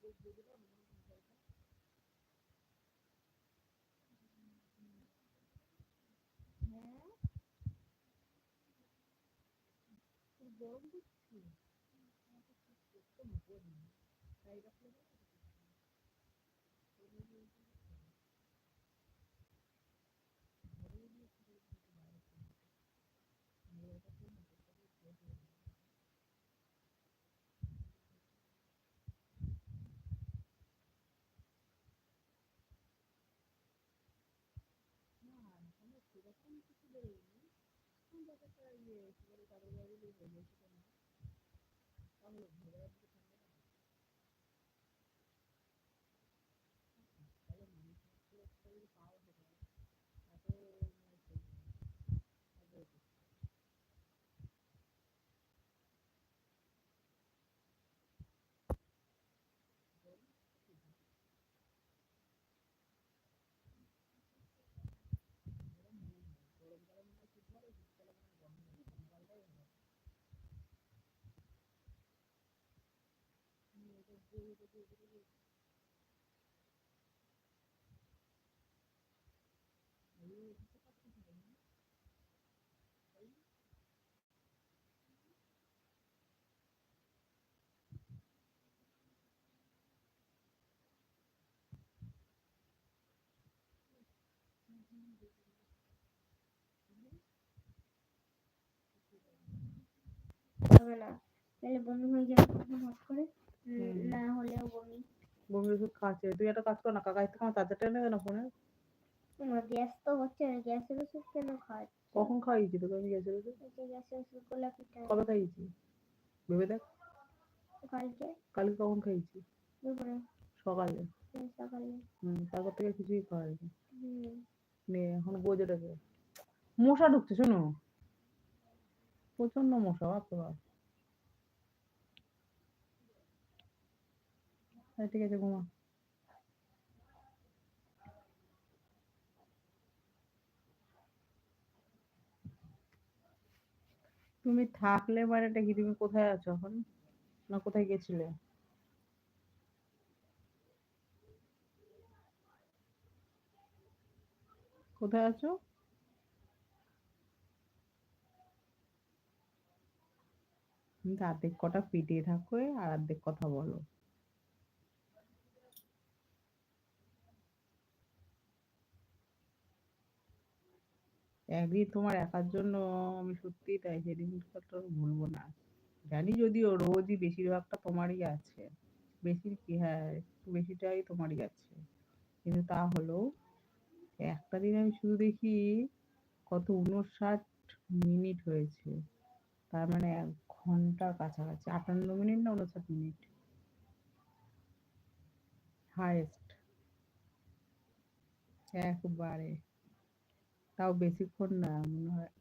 Né? Usando o quê? Como vou, né? Sair da floresta. ইয়ে একেবারে কারোর বাইরে হয়ে যায় সেটা না তাহলে ভোরে আজকে তাহলে মানুষের শরীর পাওয়া হবে তাতে হবে না। তাহলে বমি হয়ে যাবে হট করে উম, হুম। না হলেও বমি বমির ওষুধ খাচ্ছে তুই একটা কাজ কর না কাকা থেকে আমার চার্জারটা এনে দে না ফোনে গ্যাস তো হচ্ছে না গ্যাসের ওষুধ কেন খাওয়াচ্ছ? কখন খাইয়েছি তোকে আমি গ্যাসের ওষুধ? গ্যাসের ওষুধ গোলা কবে খাইয়েছি? ভেবে দেখ। কালকে? কালকে কখন খাইয়েছি? সকালে। সকালে। হুম তারপর থেকে কিছুই খাওয়াইনি হুম। নে এখন বোঝ মশা ঢুকছে শোনো। প্রচণ্ড মশা বাপরে বাপ। ঠিক আছে, ঘুমা। তুমি থাকলে মানেটা কি, তুমি কোথায় আছো এখন? না কোথায় গেছিলে? কোথায় আছো? অর্ধেক কটা পিটিয়ে থাকো আর অর্ধেক কথা বলো। একদিন তোমার একার জন্য আমি সত্যি তাই সেদিনটা তো ভুলবো না। জানি যদিও রোজই বেশিরভাগটা তোমারই আছে। বেশি কি হ্যাঁ একটু বেশিটাই তোমারই আছে। কিন্তু তা হলেও একটা দিন আমি শুধু দেখি কত উনষাট মিনিট হয়েছে। তার মানে এক ঘণ্টার কাছাকাছি, আটান্ন মিনিট না উনষাট মিনিট? হায়েস্ট একবারে। তাও বেশিক্ষণ না, মনে হয়।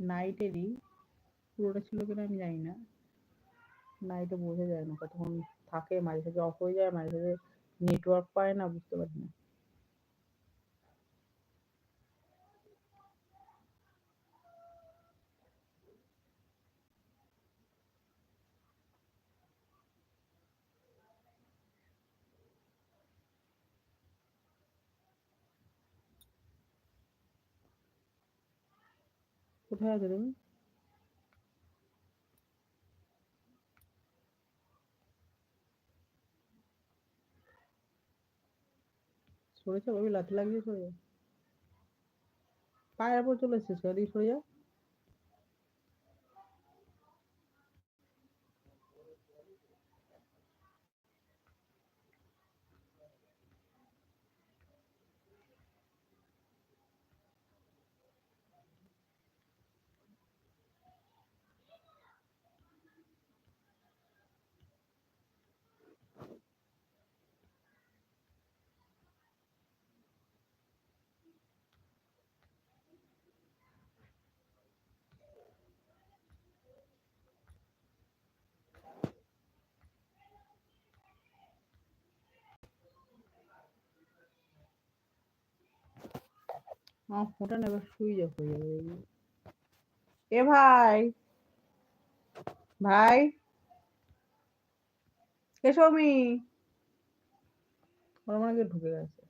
নাইটেরই পুরোটা ছিল কিনা আমি জানি না নাইটে বোঝা যায় না কতক্ষণ থাকে, মাঝে সাঝে অফ হয়ে যায়, মাঝে সাঝে নেটওয়ার্ক পায় না, বুঝতে পারি না। কোথায় আছো তুমি শুনেছো ওই লাথি লাগিয়ে সরে যাও পায়ের উপর চলে এসেছে সরি সরে যাও আমার ফোনটা না এবার হয়ে যাবে এ ভাই ভাই এসো ওর মনে ঢুকে গেছে।